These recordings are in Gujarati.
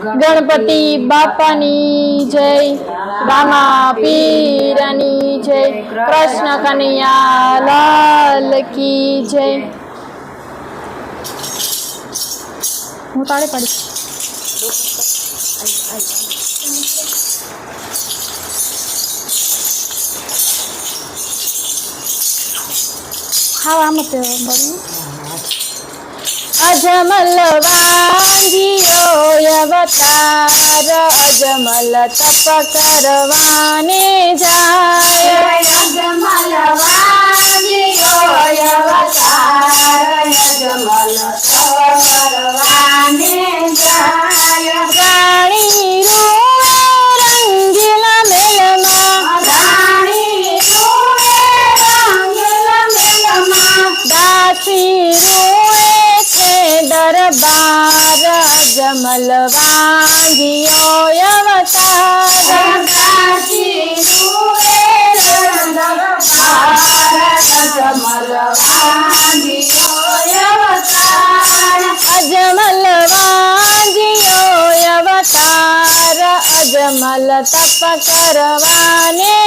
ગણપતિ બાપાની જય રામા પીરની જય કૃષ્ણ કનૈયા લાલ કી જય. હું તાળે પાડીશ. ખાવા આમ જ અજમલ વાંજીઓ અવતાર અજમલ તપ કરવાને જાય. અજમલ રૂએ રંગીલા મેલમાં દાસી રૂએ છે દરબાર અજમલ વાંજીઓ અવતાર અજમલ વાંજીઓ અવતાર અજમલ તપ કરવાને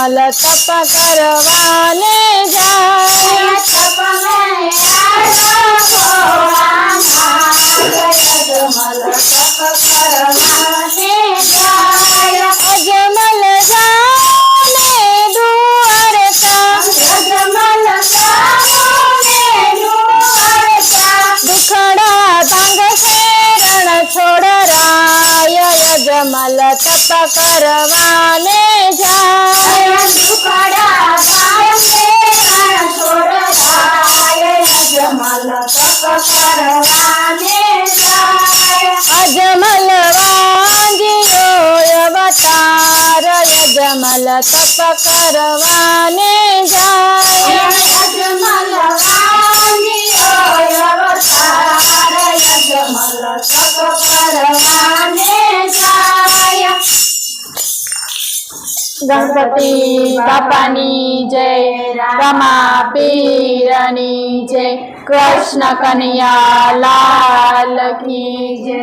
અજમલ તપ કરવાને જાય. અજમલ જાને દુઆરકા દુખડા ભાંગશે રણ છોડ રાય અજમલ તપ કરવાને અજમલ વાંજિયો અવતાર અજમલ તપ કરવાને જાય ગણપતિ બાપાની જય રમા પીરની જય કૃષ્ણ કનૈયા લાલ કી જય.